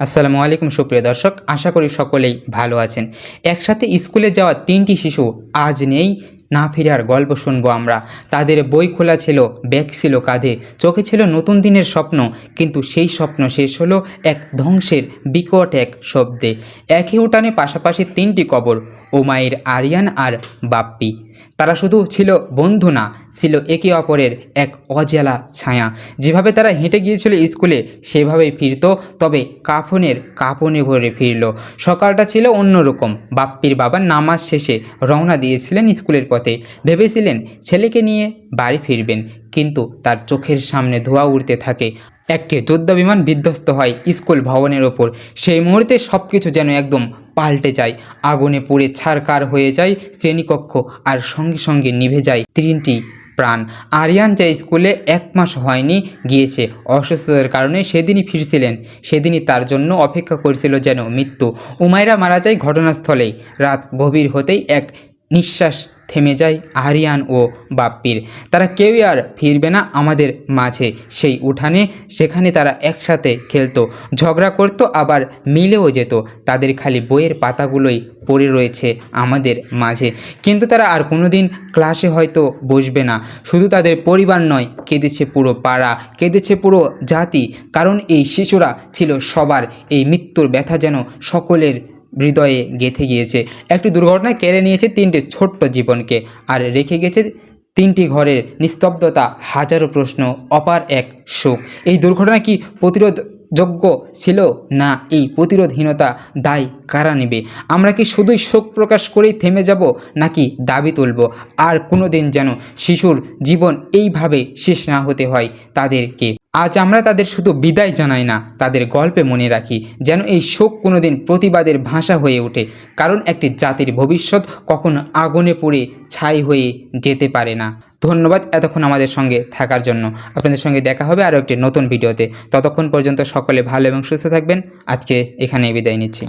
আসসালামু আলাইকুম, সুপ্রিয় দর্শক। আশা করি সকলেই ভালো আছেন। একসাথে স্কুলে যাওয়া তিনটি শিশু আজ নেই। না ফিরে আর গল্প শুনব আমরা। তাদের বই খোলা ছিল, ব্যাগ ছিল কাঁধে। চোখে ছিল নতুন দিনের স্বপ্ন, কিন্তু সেই স্বপ্ন শেষ হলো এক ধ্বংসের বিকট এক শব্দে। একই উঠানে পাশাপাশি তিনটি কবর। ওমায়ের আরিয়ান আর বাপ্পি। তারা শুধু ছিল বন্ধু না, ছিল একে অপরের এক অজেলা ছায়া। যেভাবে তারা হেঁটে গিয়েছিল স্কুলে, সেভাবেই ফিরত, তবে কাফনের কাপনে ভরে ফিরল। সকালটা ছিল অন্যরকম। বাপ্পির বাবা নামাজ শেষে রওনা দিয়েছিলেন স্কুলের পথে। ভেবেছিলেন, ছেলেকে নিয়ে বাড়ি ফিরবেন, কিন্তু তার চোখের সামনে ধোঁয়া উড়তে থাকে। একটি যুদ্ধ বিমান বিধ্বস্ত হয় স্কুল ভবনের ওপর। সেই মুহূর্তে সব কিছু যেন একদম পাল্টে যায়। আগুনে পুড়ে ছারকার হয়ে যায় শ্রেণীকক্ষ আর সঙ্গে সঙ্গে নিভে যায় তিনটি প্রাণ। আরিয়ান যা স্কুলে এক মাস হয়নি, গিয়েছে। অসুস্থতার কারণে সেদিনই ফিরছিলেন। সেদিনই তার জন্য অপেক্ষা করছিল যেন মৃত্যু। উমাইরা মারা যায় ঘটনাস্থলেই। রাত গভীর হতেই এক নিঃশ্বাস থেমে যায় আরিয়ান ও বাপ্পির। তারা কেউই আর ফিরবে না আমাদের মাঝে। সেই উঠানে সেখানে তারা একসাথে খেলতো, ঝগড়া করতো, আবার মিলেও যেত। তাদের খালি বইয়ের পাতাগুলোই পড়ে রয়েছে আমাদের মাঝে। কিন্তু তারা আর কোনোদিন ক্লাসে হয়তো বসবে না। শুধু তাদের পরিবার নয়, কেঁদেছে পুরো পাড়া, কেঁদেছে পুরো জাতি। কারণ এই শিশুরা ছিল সবার। এই মৃত্যুর ব্যথা যেন সকলের হৃদয়ে গেঁথে গিয়েছে। একটি দুর্ঘটনা কেড়ে নিয়েছে তিনটে ছোট্ট জীবনকে আর রেখে গেছে তিনটি ঘরের নিস্তব্ধতা, হাজারো প্রশ্ন, অপার এক সুখ এই দুর্ঘটনা কি প্রতিরোধ যোগ্য ছিল? না, এই প্রতিরোধহীনতা দায় কারা নেবে? আমরা কি শুধুই শোক প্রকাশ করেই থেমে যাব, নাকি দাবি তুলব? আর কোনো দিন যেন শিশুর জীবন এইভাবে শেষ না হতে হয় তাদেরকে। আজ আমরা তাদের শুধু বিদায় জানাই না, তাদের গল্পে মনে রাখি যেন এই শোক কোনোদিন প্রতিবাদের ভাষা হয়ে ওঠে, কারণ একটি জাতির ভবিষ্যৎ কখনো আগুনে পড়ে ছাই হয়ে যেতে পারে না। ধন্যবাদ এতক্ষণ আমাদের সঙ্গে থাকার জন্য। আপনাদের সঙ্গে দেখা হবে আরও একটি নতুন ভিডিওতে। ততক্ষণ পর্যন্ত সকলে ভালো এবং সুস্থ থাকবেন। আজকে এখানেই বিদায় নিচ্ছি।